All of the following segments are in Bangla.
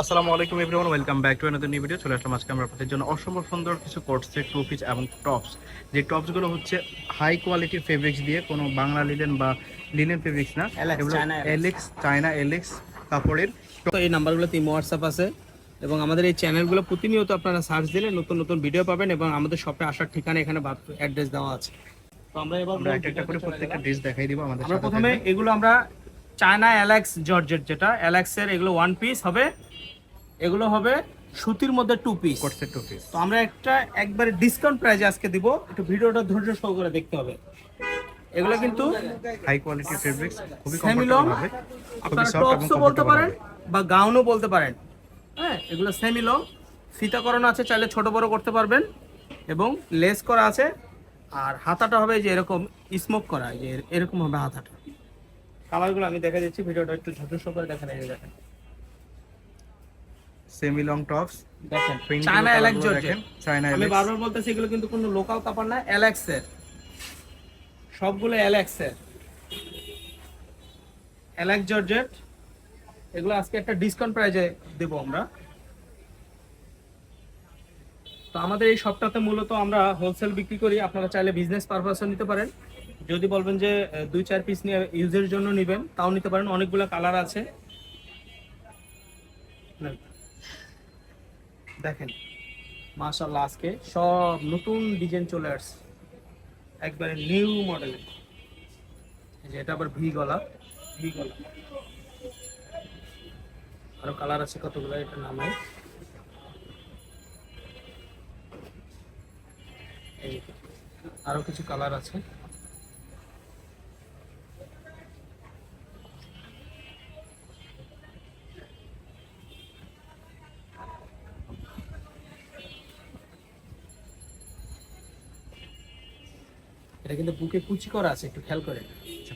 আসসালামু আলাইকুম everyone welcome back to another new video চলে আসলাম আজকে আমরা আপনাদের জন্য অসম্ভব সুন্দর কিছু কোট সেট টু পিস এবং টপস যে টপসগুলো হচ্ছে হাই কোয়ালিটির ফেব্রিক্স দিয়ে কোনো বাংলা লিনেন বা লিনেন ফেব্রিক্স না। এগুলো এলেক্স চায়না এলেক্স কাপড়ের তো এই নাম্বারগুলোতে ইমো হোয়াটসঅ্যাপ আছে এবং আমাদের এই চ্যানেলগুলো প্রতিনিয়ত আপনারা সার্চ দিলে নতুন নতুন ভিডিও পাবেন এবং আমাদের শপে আসার ঠিকানা এখানে অ্যাড্রেস দেওয়া আছে। তো আমরা এবার একটা করে প্রত্যেকটা ড্রেস দেখাই দিব আমাদের প্রথমে এগুলো আমরা চায়না অ্যালেক্স জর্জেট যেটা অ্যালেক্সের এগুলো ওয়ান পিস হবে। এগুলো হবে সুতির মধ্যে two piece set two piece তো আমরা একটা একবারে ডিসকাউন্ট প্রাইজে আজকে দিব। একটু ভিডিওটা ধৈর্য সহকারে দেখতে হবে। এগুলো কিন্তু হাই কোয়ালিটির ফেব্রিক্স খুবই কমফোর্টেবল হবে। আপনারা টপসও বলতে পারেন বা গাউনও বলতে পারেন। হ্যাঁ এগুলো সেমি লং ফিতা করানো আছে চাইলে ছোট বড় করতে পারবেন এবং লেস করা আছে। আর হাতাটা হবে যে এরকম স্মোক করা যে এরকম হবে হাতাটা। কালারগুলো আমি দেখা দিচ্ছি ভিডিওটা একটু ঝুঁঝু করে দেখেন এই দেখেন। সেমি লং টপস দেখেন চায়না অ্যালেক্স জর্জেট চায়না আমি বারবার বলতেছি এগুলো কিন্তু কোনো লোকাল কাপড় না অ্যালেক্সের সবগুলো অ্যালেক্সের অ্যালেক্স জর্জেট এগুলো আজকে একটা ডিসকাউন্ট প্রাইজে দেবো আমরা। তো আমাদের এই শপটাতে মূলত আমরা হোলসেল বিক্রি করি আপনারা চাইলে বিজনেস পারপাসও নিতে পারেন। যদি বলবেন যে দুই চার পিস নিয়ে ইউজের জন্য নেবেন, তাও নিতে পারেন। অনেকগুলো কালার আছে। দেখেন মাশাল্লাহ আজকে সব নতুন ডিজাইন চলে আসছে। একবারে নিউ মডেলের এই এটা আবার ভি গলা। ভি গলা। আরও কালার আছে কতগুলো, এটা নামে আরও কিছু কালার আছে। এটা কিন্তু বুকে কুচি করা আছে একটু খেয়াল করে।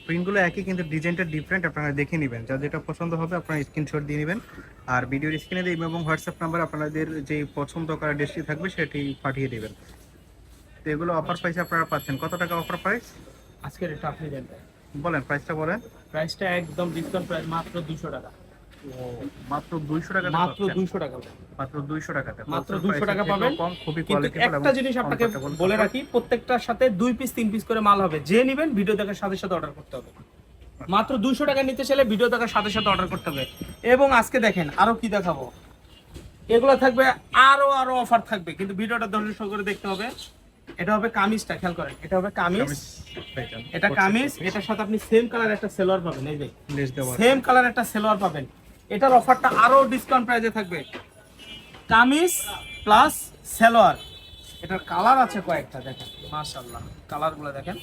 প্রিন্টগুলো আচ্ছা, একই কিন্তু ডিজাইনটা ডিফারেন্ট আপনারা দেখে নেবেন। যা যেটা পছন্দ হবে আপনারা স্ক্রিনশট দিয়ে নেবেন। আর ভিডিওর স্ক্রিনে দিয়ে এবং হোয়াটসঅ্যাপ নাম্বার আপনাদের যে পছন্দ করা ড্রেসটি থাকবে সেটি পাঠিয়ে দেবেন। তো এগুলো অফার প্রাইসে আপনারা পাচ্ছেন। কত টাকা অফার প্রাইস আজকের এটা আপনি জানবেন বলেন প্রাইসটা বলেন। প্রাইসটা একদম ডিসকাউন্ট প্রাইস মাত্র দুশো টাকা। মাত্র দুইশো টাকা মাত্র দুইশো টাকা। মাত্র দুইশো টাকাতে। মাত্র 200 টাকা পাবেন। কম খুবই কোয়ালিটি একটা জিনিস আপনাকে বলে রাখি প্রত্যেকটার সাথে দুই পিস তিন পিস করে মাল হবে। যে নেবেন ভিডিও দেখার সাথে সাথে অর্ডার করতে হবে। মাত্র দুইশো টাকা নিতে চাইলে ভিডিও দেখার সাথে সাথে অর্ডার করতে হবে। এবং আজকে দেখেন আরও কি দেখাবো? এগুলো থাকবে আরও আরও অফার থাকবে। কিন্তু ভিডিওটা ধৈর্য সহকারে দেখতে হবে। এটা হবে কামিজটা খেয়াল করেন। এটা হবে কামিজ। এটা কামিজ। এটার সাথে আপনি সেম কালার একটা সেলোয়ার পাবেন এই যে। সেম কালার একটা সেলোয়ার পাবেন। এটার অফারটা আরও ডিসকাউন্ট প্রাইসে থাকবে। কামিজ প্লাস সেলোয়ার। এটার কালার আছে কয়েকটা দেখেন মাশাআল্লাহ কালারগুলো দেখেন।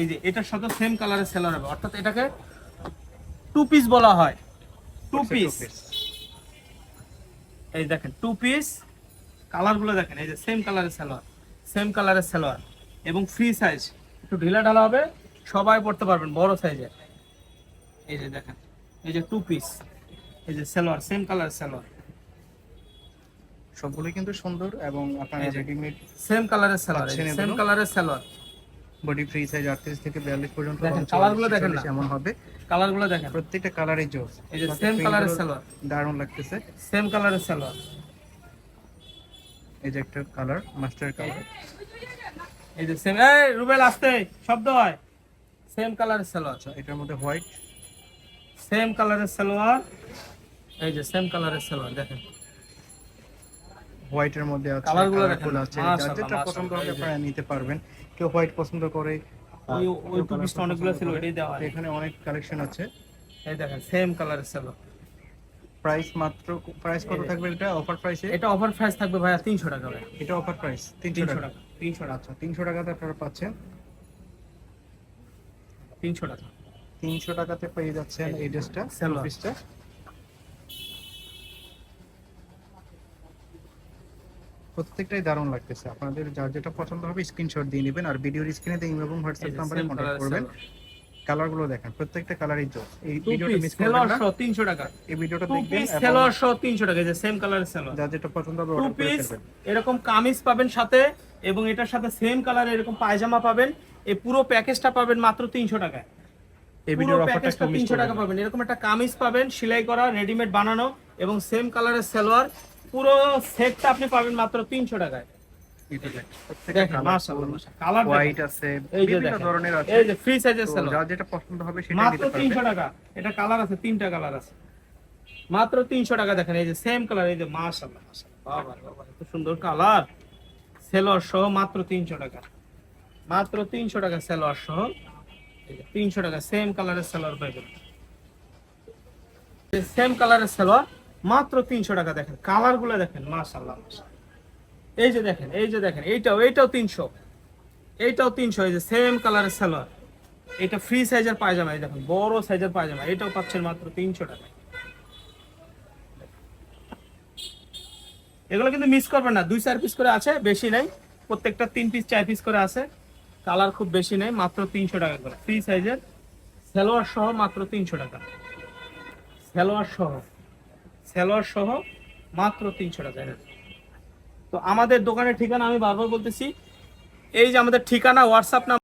এই যে এটার সাথে সেম কালারের সেলোয়ার হবে। অর্থাৎ এটাকে টু পিস বলা হয়। টু পিস এই দেখেন টু পিস কালারগুলো দেখেন এই যে সেম কালারের সালোয়ার সেম কালারের সালোয়ার। এবং ফ্রি সাইজ একটু ঢিলা ঢালা হবে সবাই পড়তে পারবেন বড় সাইজের এই যে দেখেন এই যে টু পিস এই যে সালোয়ার সেম কালার সালোয়ার। সবগুলোই কিন্তু সুন্দর এবং আপনারা রেডিমেড সেম কালারের সালোয়ার সেম? কালারের সালোয়ার। বডি ফ্রি সাইজ 38 থেকে 42 পর্যন্ত কালারগুলো দেখেন না? এমন হবে। কালারগুলো দেখেন। প্রত্যেকটা কালারই জোস এই যে সেম কালারের সালোয়ার। দারুণ লাগতেছে। সেম কালারের সালোয়ার। এই যে একটা কালার মাস্টার কালার এই যে সেম এই রুবেল আসতে। শব্দ হয়। সেম কালারের সালোয়ার। এটার মধ্যে হোয়াইট সেম কালারের সালোয়ার। এই যে সেম কালারের সালোয়ার দেখেন। হোয়াইটের মধ্যে আছে কালারগুলো দেখেন। আছে। যেটা পছন্দ হবে। আপনারা নিতে পারবেন। কেউ হোয়াইট পছন্দ করে ওই ওই টু পিসটা অনেকগুলো ছিল এটাই দেওয়া হয়। এখানে অনেক কালেকশন আছে। এই দেখেন সেম কালারের সালোয়ার। প্রাইস মাত্র প্রাইস কত থাকবে এটা? অফার প্রাইসে এটা অফার প্রাইস থাকবে ভাইয়া তিনশো টাকা ভাই এটা অফার প্রাইস তিনশো তিনশো টাকা। টাকা তিনশো টাকা। আচ্ছা তিনশো টাকাতে আপনারা পাচ্ছেন। তিনশো টাকা। তিনশো টাকাতে পেয়ে যাচ্ছেন এই ড্রেসটা সালোয়ার। পিসটা প্রত্যেকটাই দারুণ লাগতেছে। আপনাদের যার যেটা পছন্দ হবে স্ক্রিনশট দিয়ে নেবেন আর ভিডিওর স্ক্রিনে দিয়ে এবং হোয়াটসঅ্যাপ নাম্বারে কন্ট্যাক্ট করবেন। কালারগুলো দেখেন প্রত্যেকটা কালারই জোস এই ভিডিওটা মিস করবেন না। সহ তিনশো টাকা। এই ভিডিওটা দেখবেন সহ তিনশো টাকা যে সেম কালারের সেলোয়ার যার যেটা পছন্দ হবে অর্ডার করে ফেলবেন। এরকম কামিজ পাবেন সাথে এবং এটার সাথে সেম কালার এরকম পায়জামা পাবেন। এই পুরো প্যাকেজটা পাবেন মাত্র তিনশো টাকায়। এই ভিডিওর অফারটা প্যাকেজটা একটু মিস তিনশো টাকা পাবেন। এরকম একটা কামিজ পাবেন সেলাই করা রেডিমেড বানানো এবং সেম কালারের সালোয়ার পুরো সেটটা আপনি পাবেন মাত্র তিনশো টাকায়। মাত্র তিনশো টাকা। এটা কালার আছে তিনটা কালার আছে। মাত্র তিনশো টাকা দেখেন এই যে সেম কালার এই যে এত সুন্দর কালার সেলোয়ার সহ মাত্র তিনশো টাকা। মাত্র তিনশো টাকা সেলোয়ার সহ। তিনশো টাকা সেম কালারের সেলোয়ার পাইবেন সেম কালারের সেলোয়ার মাত্র তিনশো টাকা দেখেন কালারগুলো দেখেন, মাশাআল্লাহ এই যে দেখেন, এই যে দেখেন, এইটাও এইটাও তিনশো। এইটাও তিনশো, এই যে সেম কালারের সালোয়ার। এটা ফ্রি সাইজের পায়জামা, এই দেখুন, বড় সাইজের পায়জামা, এটাও পাচ্ছেন মাত্র তিনশো টাকা এগুলো কিন্তু মিস করবেন না, দুই চার পিস করে আছে, বেশি নাই। প্রত্যেকটা তিন পিস চার পিস করে আছে। কালার খুব বেশি নেই, মাত্র তিনশো টাকা করে। ফ্রি সাইজের সালোয়ার সহ মাত্র তিনশো টাকা। সালোয়ার সহ। সালোয়ার সহ মাত্র তিনশো টাকা। তো আমাদের দোকানের ঠিকানা আমি বারবার বলতেছি, এই যে আমাদের ঠিকানা হোয়াটসঅ্যাপ নাম্বার